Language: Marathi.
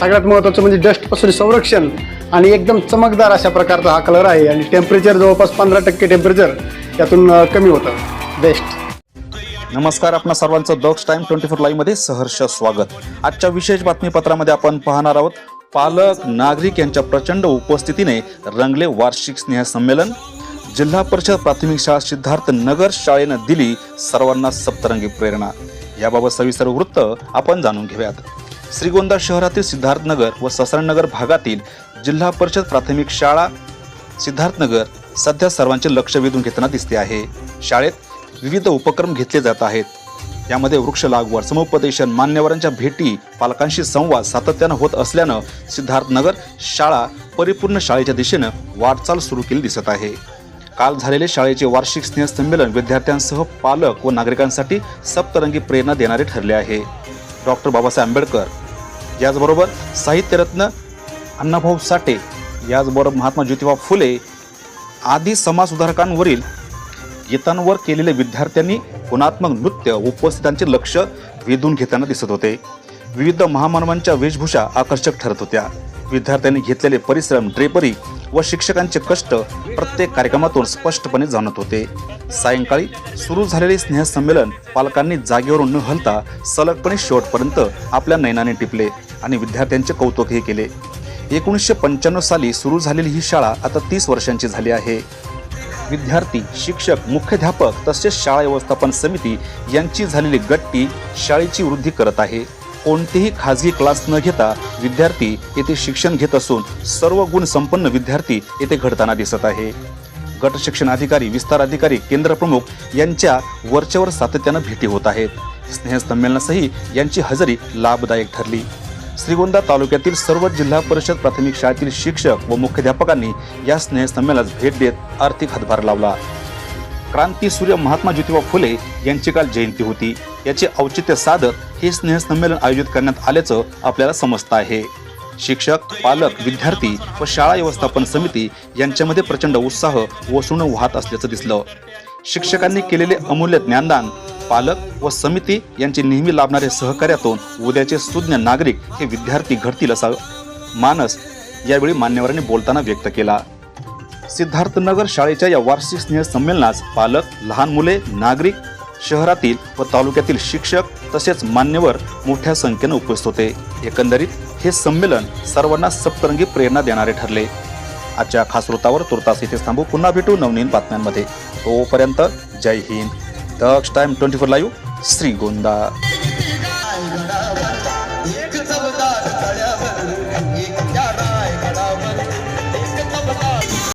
सगळ्यात महत्त्वाचं म्हणजे डस्टपासून संरक्षण आणि एकदम चमकदार अशा प्रकारचा हा कलर आहे. आणि टेम्परेचर जवळपास पंधरा टक्के टेम्परेचर यातून कमी होतं. बेस्ट नमस्कार आपणा सर्वांचं दक्ष टाइम ट्वेंटी फोर लाईव्हमध्ये सहर्ष स्वागत. आजच्या विशेष बातमीपत्रामध्ये आपण पाहणार आहोत पालक नागरिक यांच्या प्रचंड उपस्थितीने रंगले वार्षिक स्नेह संमेलन. जिल्हा परिषद प्राथमिक शाळा सिद्धार्थ नगर शाळेनं दिली सर्वांना सप्तरंगी प्रेरणा. याबाबत सविस्तर वृत्त आपण जाणून घेऊयात. श्रीगोंदा शहरातील सिद्धार्थनगर व ससरणनगर भागातील जिल्हा परिषद प्राथमिक शाळा सिद्धार्थनगर सध्या सर्वांचे लक्ष वेधून घेताना दिसते आहे. शाळेत विविध उपक्रम घेतले जात आहेत. यामध्ये वृक्ष लागवड समुपदेशन मान्यवरांच्या भेटी पालकांशी संवाद सातत्यानं होत असल्यानं सिद्धार्थनगर शाळा परिपूर्ण शाळेच्या दिशेनं वाटचाल सुरू केली दिसत आहे. काल झालेले शाळेचे वार्षिक स्नेहसंमेलन विद्यार्थ्यांसह पालक व नागरिकांसाठी सप्तरंगी प्रेरणा देणारे ठरले आहे. डॉक्टर बाबासाहेब आंबेडकर याचबरोबर साहित्यरत्न अण्णाभाऊ साठे याचबरोबर महात्मा ज्योतिबा फुले आदी समाजसुधारकांवरील गीतांवर केलेले विद्यार्थ्यांनी गुणात्मक नृत्य उपस्थितांचे लक्ष वेधून घेताना दिसत होते. विविध महामानवांच्या वेशभूषा आकर्षक ठरत होत्या. विद्यार्थ्यांनी घेतलेले परिश्रम ड्रेपरी व शिक्षकांचे कष्ट प्रत्येक कार्यक्रमातून स्पष्टपणे जाणत होते. सायंकाळी सुरू झालेले स्नेहसंमेलन पालकांनी जागेवरून न हलता सलगपणे शेवटपर्यंत आपल्या नयनाने टिपले. आणि विद्यार्थ्यांचे कौतुकही केले. एकोणीसशे पंच्याण्णव साली सुरू झालेली ही शाळा आता तीस वर्षांची झाली आहे. विद्यार्थी शिक्षक मुख्याध्यापक तसेच शाळा व्यवस्थापन समिती यांची झालेली गट्टी शाळेची वृद्धी करत आहे. कोणतेही खाजगी क्लास न घेता विद्यार्थी येथे शिक्षण घेत असून सर्व गुण संपन्न विद्यार्थी येथे घडताना दिसत आहे. गट शिक्षण अधिकारी विस्तार अधिकारी केंद्र प्रमुख यांच्या वरच्यावर सातत्यानं भेटी होत आहेत. स्नेहसंमेलनासही यांची हजेरी लाभदायक ठरली. श्रीगोंदा तालुक्यातील सर्व जिल्हा परिषद प्राथमिक शाळेतील शिक्षक व मुख्याध्यापकांनी या स्नेहसंमेलनास भेट देत आर्थिक हातभार लावला. क्रांती सूर्य महात्मा ज्योतिबा फुले यांची काल जयंती होती. याचे औचित्य साधत हे स्नेहसंमेलन आयोजित करण्यात आल्याचं आपल्याला समजतं आहे. शिक्षक पालक विद्यार्थी व शाळा व्यवस्थापन समिती यांच्यामध्ये प्रचंड उत्साह ओसळून वाहत असल्याचं दिसलं. शिक्षकांनी केलेले अमूल्य ज्ञानदान पालक व समिती यांचे नेहमी लाभणारे सहकार्यातून उद्याचे सुज्ञ नागरिक हे विद्यार्थी घडतील असा मानस यावेळी मान्यवरांनी बोलताना व्यक्त केला. सिद्धार्थनगर शाळेच्या या वार्षिक स्नेह संमेलनास पालक लहान मुले नागरिक शहरातील व तालुक्यातील शिक्षक तसेच मान्यवर मोठ्या संख्येने उपस्थित होते. एकंदरीत हे संमेलन सर्वांना सप्तरंगी प्रेरणा देणारे ठरले. आजच्या खास वृत्तावर तुर्तास इथे थांबू. पुन्हा भेटू नवनीन बातम्यांमध्ये. तोपर्यंत Jai Hind. Daksha time twenty four live Shrigonda